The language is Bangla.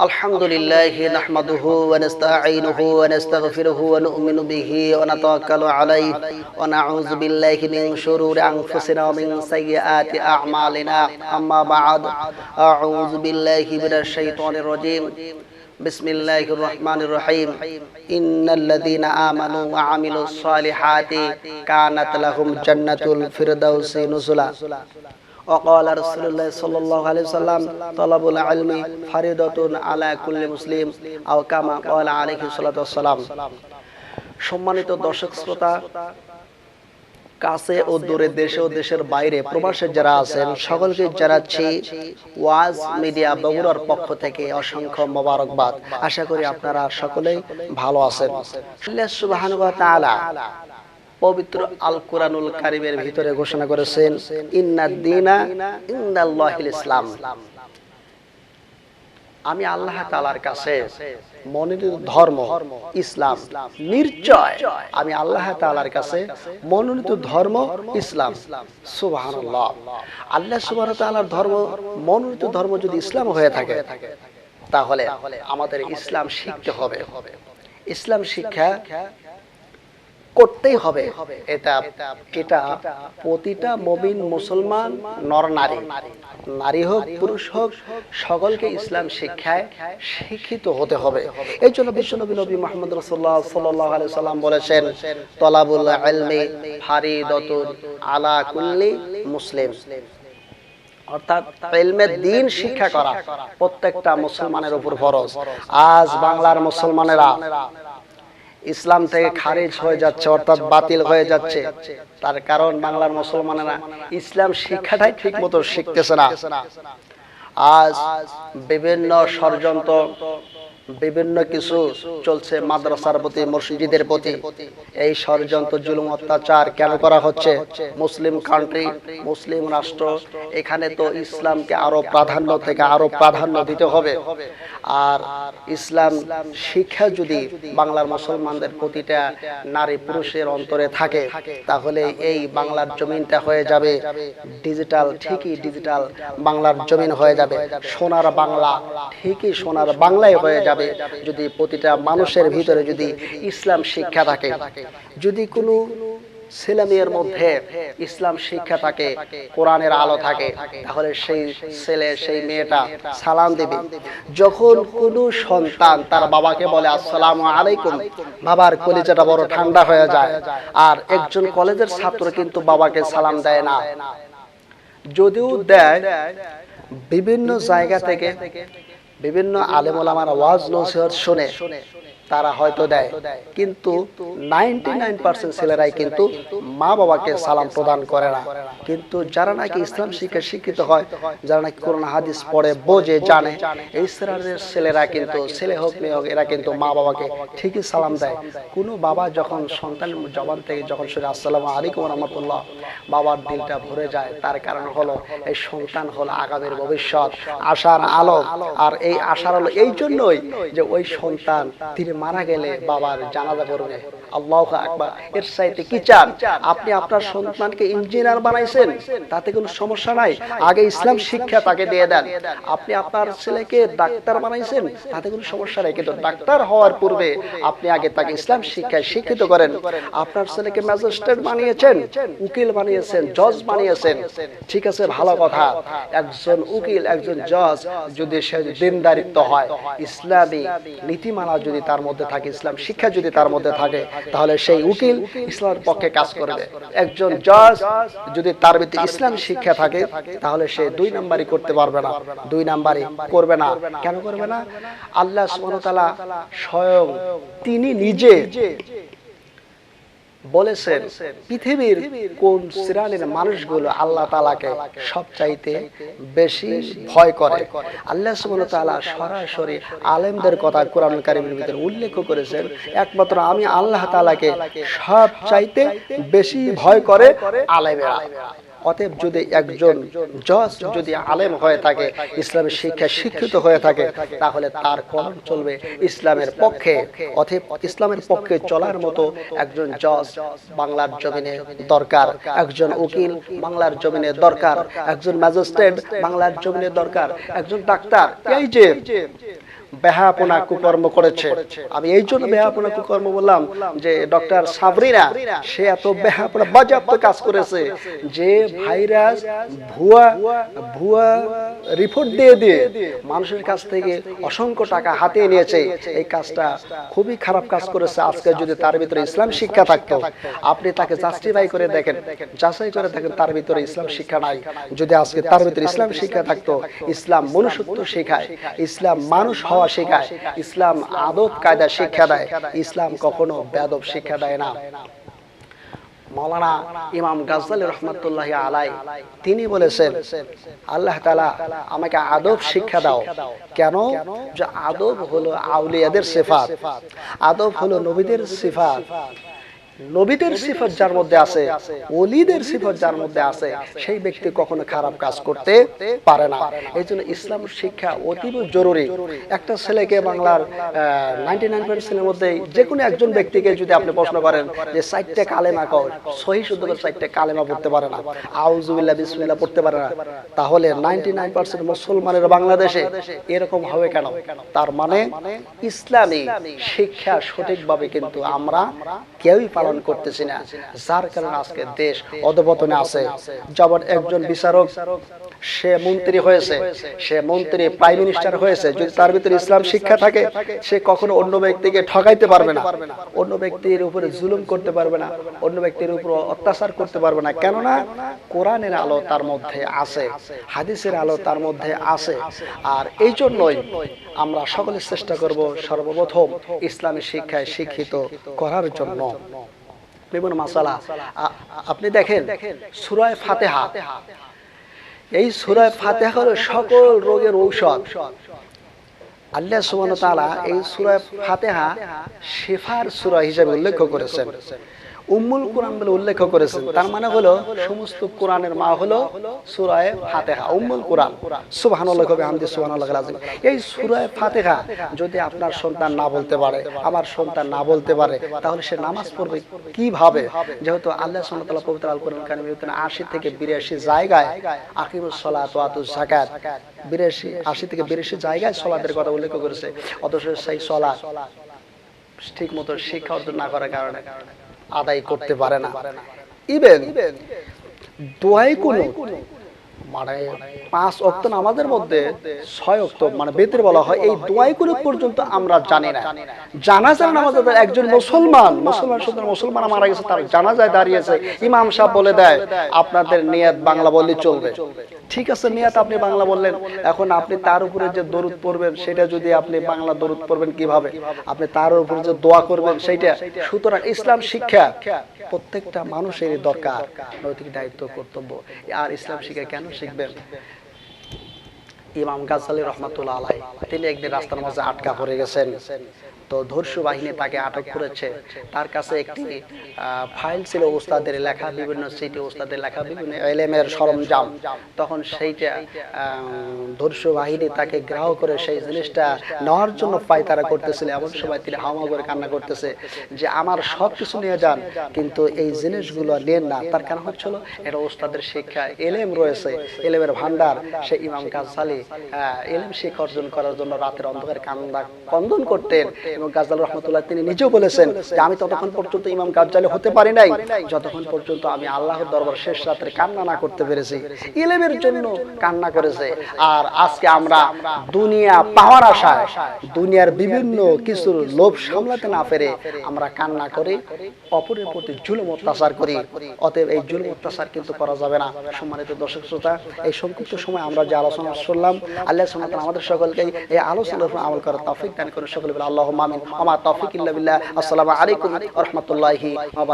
الحمد لله نحمده ونستعينه ونستغفره ونؤمن به ونتوكل عليه ونعوذ بالله من شرور أنفسنا ومن سيئات أعمالنا. أما بعد أعوذ بالله من الشيطان الرجيم. بسم الله الرحمن الرحيم. إن الذين آمنوا وعملوا الصالحات كانت لهم جنة الفردوس نزلا. وقال رسول الله صلى الله عليه وسلم طلب العلم فريضة على كل مسلم أو كما قال عليه الصلاة والسلام সম্মানিত দর্শক শ্রোতা কাছে ও দূরে দেশে ও দেশের বাইরে প্রবাসে যারা আছেন সকলকে জানাচ্ছি ওয়াজ মিডিয়া বগুড়ার পক্ষ থেকে অসংখ্য মোবারকবাদ আশা করি আপনারা সকলেই ভালো আছেন আল্লাহ সুবহানাহু ওয়া তাআলা পবিত্র আল কোরআনুল কারিমের ভিতরে ঘোষণা করেছেন ইন্নাদ দিনা ইন্দাল্লাহিল ইসলাম। আমি আল্লাহ তাআলার কাছে মনোনীত ধর্ম, ইসলাম নিশ্চয় আমি আল্লাহ তাআলার কাছে মনোনীত ধর্ম, ইসলাম। সুবহানাল্লাহ। আল্লাহ সুবহানাহু ওয়া তাআলার ধর্ম, মনোনীত ধর্ম যদি ইসলাম হয়ে থাকে, তাহলে আমাদের ইসলাম শিখতে হবে। ইসলাম শিক্ষা করতেই হবে। এটা এটা প্রতিটা মবিন মুসলমান নর নারী। নারী হোক পুরুষ হোক সকলকে ইসলাম শিক্ষায় শিক্ষিত হতে হবে। এই জন্য বিশ্বনবী নবী মোহাম্মদ রসুল্লাহ সাল্লাহ আলাইহি সাল্লাম বলেছেন তলাবুল ইলমি ফারিদাতুন আলা কুল্লি মুসলিম। অর্থাৎ ইলমের দিন শিক্ষা করা প্রত্যেকটা মুসলমানের উপর ফরজ। আজ বাংলার মুসলমানেরা ইসলাম থেকে খারিজ হয়ে যাচ্ছে অর্থাৎ বাতিল হয়ে যাচ্ছে। তার কারণ বাংলার মুসলমানেরা ইসলাম শিক্ষাটাই ঠিক মতো শিখতেছে না। আজ বিভিন্ন ষড়যন্ত্র বিভিন্ন কিছু চলছে মাদ্রাসার প্রতি, মসজিদের প্রতি। এই ষড়যন্ত্র, জুলুম, অত্যাচার কেন করা হচ্ছে? মুসলিম কান্ট্রি মুসলিম রাষ্ট্র, এখানে তো ইসলামকে আরও প্রাধান্য থেকে আরও প্রাধান্য দিতে হবে। আর ইসলাম শিক্ষা যদি বাংলার মুসলমানদের প্রতিটা নারী পুরুষের অন্তরে থাকে, তাহলে এই বাংলার জমিনটা হয়ে যাবে ডিজিটাল ঠিকই ডিজিটাল বাংলার জমিন হয়ে যাবে। সোনার বাংলা, ঠিকই সোনার বাংলায় হয়ে যাবে। যদি প্রতিটা মানুষের ভিতরে যদি ইসলাম শিক্ষা থাকে, যদি কোনো ছেলে মেয়ের মধ্যে ইসলাম শিক্ষা থাকে, কোরআনের আলো থাকে, তাহলে সেই ছেলে, সেই মেয়েটা সালাম দেবে। যখন কোনো সন্তান তার বাবাকে বলে, আসসালামু আলাইকুম বাবার কলিজাটা বড় ঠান্ডা হয়ে যায়। আর একজন কলেজের ছাত্র কিন্তু বাবাকে সালাম দেয় না। যদিও দেয়, বিভিন্ন জায়গা থেকে বিভিন্ন আলেমুল আমার ওয়াজ নসিহত শুনে তারা হয়তো দেয়। কিন্তু ছেলেরাই কিন্তু মা বাবাকে সালাম প্রদান করে না। কিন্তু যারা নাকি ইসলাম শিক্ষা শিক্ষিত হয়, যারা নাকি করোনা হাদিস পড়ে, বোঝে, জানে, এই ছেলেরা কিন্তু, ছেলে হোক, মেয়ে হোক, এরা কিন্তু মা বাবাকে ঠিকই সালাম দেয়। কোনো বাবা যখন সন্তান জবান থেকে যখন শুনে আসসালামু আলাইকুম রহমতুল্লাহ, বাবার দিলটা ভরে যায়, তার কারণ হলো এই সন্তান হলো আগামীর ভবিষ্যৎ, আশার আলো। আর এই আশার আলো এই জন্যই যে ওই সন্তান তিনি মারা গেলে বাবার জানাজা করবে আল্লাহ আকবার। এর সাইতে কি চান? আপনি আপনার সন্তানকে ইঞ্জিনিয়ার বানাইছেন তাতে কোনো সমস্যা নাই। আগে ইসলাম শিক্ষা তাকে দিয়ে দেন। আপনি আপনার ছেলেকে ডাক্তার বানাইছেন তাতে কোনো সমস্যা নাই। কিন্তু ডাক্তার হওয়ার পূর্বে আপনি আগে তাকে ইসলাম শিক্ষায় শিক্ষিত করেন। আপনার ছেলেকে ম্যাজিস্ট্রেট বানিয়েছেন উকিল বানিয়েছেন জজ বানিয়েছেন। ঠিক আছে ভালো কথা। একজন উকিল একজন জজ যদি সে দিনদারিত্ব হয় ইসলামী নীতিমালা যদি তার মধ্যে থাকে ইসলাম, শিক্ষা যদি তার মধ্যে থাকে, তাহলে সেই উকিল ইসলামের পক্ষে কাজ করবে একজন জজ যদি তার ভিতরে ইসলাম শিক্ষা থাকে, তাহলে সে দুই নাম্বারই করতে পারবে না। দুই নাম্বারই করবে না। কেন করবে না? আল্লাহ সুবহানাহু ওয়া তাআলা স্বয়ং তিনি নিজে বলেছেন, পৃথিবীর কোন শ্রেণির মানুষগুলো আল্লাহ তালাকে সবচাইতে বেশি ভয় করে। আল্লাহ সুবহানাহু ওয়া সরাসরি আলেমদের কথা কোরআন কারিমের ভিতরে উল্লেখ করেছেন, একমাত্র আমি আল্লাহ তাআলাকে সবচাইতে বেশি ভয় করে আলেমেরা। অতএব যদি একজন জজ যদি আলেম হয়ে থাকে, ইসলামের শিক্ষা শিক্ষিত হয়ে থাকে, তাহলে তার কলম চলবে ইসলামের পক্ষে। অতএব ইসলামের পক্ষে চলার মতো একজন জজ বাংলার জমিনে দরকার, একজন উকিল বাংলার জমিনে দরকার, একজন ম্যাজিস্ট্রেট বাংলার জমিনে দরকার, একজন ডাক্তার, এই যে বেহাপনা কুকর্ম করেছে। আমি এই জন্য বেহাপনা কুকর্ম বললাম যে, ডক্টর সাবরিনা, সে এত বেহাপনা বাজেয়াপ্ত কাজ করেছে যে ভাইরাস, ভুয়া ভুয়া রিপোর্ট দিয়ে দিয়ে মানুষের কাছ থেকে অসংখ্য টাকা হাতিয়ে নিয়েছে। এই কাজটা খুবই খারাপ কাজ করেছে। আজকে যদি তার ভিতরে ইসলাম শিক্ষা থাকতো, আপনি তাকে জাস্টিফাই করে দেখেন। যাচাই করে দেখেন, তার ভিতরে ইসলাম শিক্ষা নাই। যদি আজকে তার ভিতরে ইসলাম শিক্ষা থাকতো, ইসলাম মনুষ্যত্ব শেখায়। ইসলাম মানুষ হওয়া শেখায়। ইসলাম আদব কায়দা শিক্ষা দেয়। ইসলাম কখনো বেদব শিক্ষা দেয় না। মৌলানা ইমাম গাজাল রহমতুল্লাহ আলাই তিনি বলেছেন, আল্লাহ তালা আমাকে আদব শিক্ষা দাও। কেন? যে আদব হলো আউলিয়াদের সেফাত। আদব হলো নবীদের সিফাত। নবীদের সিফত যার মধ্যে আছে ওলিদের সিফত যার মধ্যে আছে সেই ব্যক্তি কখনো খারাপ কাজ করতে পারে না। এই জন্য ইসলাম শিক্ষা অতীব জরুরি। একটা ছেলেকে বাংলার নাইনটি নাইন পার্সেন্টের মধ্যে যে কোনো একজন ব্যক্তিকে যদি আপনি প্রশ্ন করেন যে সাইটটা কালেমা কও সহি শুদ্ধ করে সাইটটা কালেমা পড়তে পারে না। আউজুবিল্লাহ বিসমিল্লাহ পড়তে পারে না। তাহলে নাইনটি নাইন পার্সেন্ট মুসলমানের বাংলাদেশে এরকম হবে কেন? তার মানে ইসলামী শিক্ষা সঠিকভাবে কিন্তু আমরা কেউই পালন করতেছি না। যার কারণে আজকে দেশ অধপতনে আছে। যেমন একজন বিচারক, সে মন্ত্রী হয়েছে। সে মন্ত্রী, প্রাইম মিনিস্টার হয়েছে। যদি তার ভিতরে ইসলাম শিক্ষা থাকে, সে কখনো অন্য ব্যক্তিকে ঠকাইতে পারবে না। অন্য ব্যক্তির উপরে জুলুম করতে পারবে না। অন্য ব্যক্তির উপর অত্যাচার করতে পারবে না। কেননা কোরআনের আলো তার মধ্যে আছে, হাদিসের আলো তার মধ্যে আছে। আর এই জন্যই আমরা সকলে চেষ্টা করব সর্বপ্রথম ইসলামী শিক্ষায় শিক্ষিত করার জন্য। আপনি দেখেন, সুরায় ফাতেহা। এই সুরায় ফাতেহা হলো সকল রোগের ঔষধ। আল্লাহ সুমন তালা এই সুরয় ফাতেহা শেফার সুরা হিসাবে উল্লেখ করেছেন। উম্মুল কোরআন বলে উল্লেখ করেছেন। তার মানে হলো সমস্ত কোরআনের মা হলো সূরা ফাতিহা, উম্মুল কোরআন। সুবহানাল্লাহ, কবে হামদি, সুবহানাল্লাহ আযীম এই সূরা ফাতিহা যদি আপনার সন্তান না বলতে পারে, আমার সন্তান না বলতে পারে, তাহলে সে নামাজ পড়বে কীভাবে? যেহেতু আল্লাহ সুবহানাহু পবিত্র আল কোরআন কারিমে 80 থেকে 82 জায়গায় আকিমুস সালাত ওয়া আতুজ যাকাত, বিরাশি, আশি থেকে বিরাশি জায়গায় সলাতের কথা উল্লেখ করেছে। অথচ সেই সলাৎ ঠিক মতো শিক্ষা অর্জন না করার কারণে। আদায় করতে পারে না। ইভেন দোয়াই কোনো মানে পাঁচ অক্ত নামাজের মধ্যে ছয় অক্ত মানে বেতের বলা হয় এই দোয়াই করে পর্যন্ত আমরা জানি না। জানাজার নামাজ আদায় একজন মুসলমান মুসলমান শুধু মুসলমান মারা গেছে তার জানাজায় দাঁড়িয়েছে। ইমাম সাহেব বলে দেয় আপনাদের নিয়াত বাংলা বললে চলবে। ঠিক আছে, নিয়াত আপনি বাংলা বললেন। এখন আপনি তার উপরে যে দরুদ পড়বেন, সেটা যদি আপনি বাংলা দরুদ পড়বেন কীভাবে? আপনি তার উপরে যে দোয়া করবেন, সেইটা। সুতরাং ইসলাম শিক্ষা প্রত্যেকটা মানুষেরই দরকার। নৈতিক দায়িত্ব, কর্তব্য। আর ইসলাম শিক্ষা কেন শিখবেন? ইমাম গাজালি রহমাতুল্লাহ আলাই তিনি একদিন রাস্তার মাঝে আটকা পড়ে গেছেন। তো ধর্ষু বাহিনী তাকে আটক করেছে। তার কাছে একটি ফাইল ছিল ওস্তাদের লেখা বিভিন্ন সিটি ওস্তাদের লেখা বিভিন্ন এলেমের সরঞ্জাম। তখন সেইটা ধর্ষু বাহিনী তাকে গ্রাহ করে সেই জিনিসটা নেওয়ার জন্য পায়তারা করতেছিল। এমন সময় তিনি হাওয়া করে কান্না করতেছে যে আমার সব কিছু নিয়ে যান কিন্তু এই জিনিসগুলো নেন না। তার কারণ হচ্ছিল এটা ওস্তাদের শিক্ষা এলেম রয়েছে এলেমের ভান্ডার সে ইমাম গাজ্জালি আহ, অর্জন করার জন্য রাতের অন্ধকারে কান্দা কন্দন করতেন এবং গাজ্জাল রহমতুল্লাহ তিনি নিজেও বলেছেন যে আমি ততক্ষণ পর্যন্ত ইমাম গাজ্জালি হতে পারি নাই, যতক্ষণ পর্যন্ত আমি আল্লাহর দরবার শেষ রাত্রে কান্না না করতে পেরেছি। ইলেমের জন্য কান্না করেছে। আর আজকে আমরা দুনিয়া পাওয়ার আশায়, দুনিয়ার বিভিন্ন কিছুর লোভ সামলাতে না পেরে আমরা কান্না করে অপরের প্রতি জুলুম অত্যাচার করি। অতএব এই জুলুম অত্যাচার কিন্তু করা যাবে না। সম্মানিত দর্শক শ্রোতা, এই সংক্ষিপ্ত সময় আমরা যে আলোচনা শুনলাম আল্লাহ সুবহানাহু ওয়া আমাদের সকলকে এই আলোচনার উপর আমল করার তফিক দান করুন। সকলে বলে আল্লাহুম্মা আমিন। ওয়া মা তৌফিক ইল্লা বিল্লাহ। আসসালামু আলাইকুম ওয়া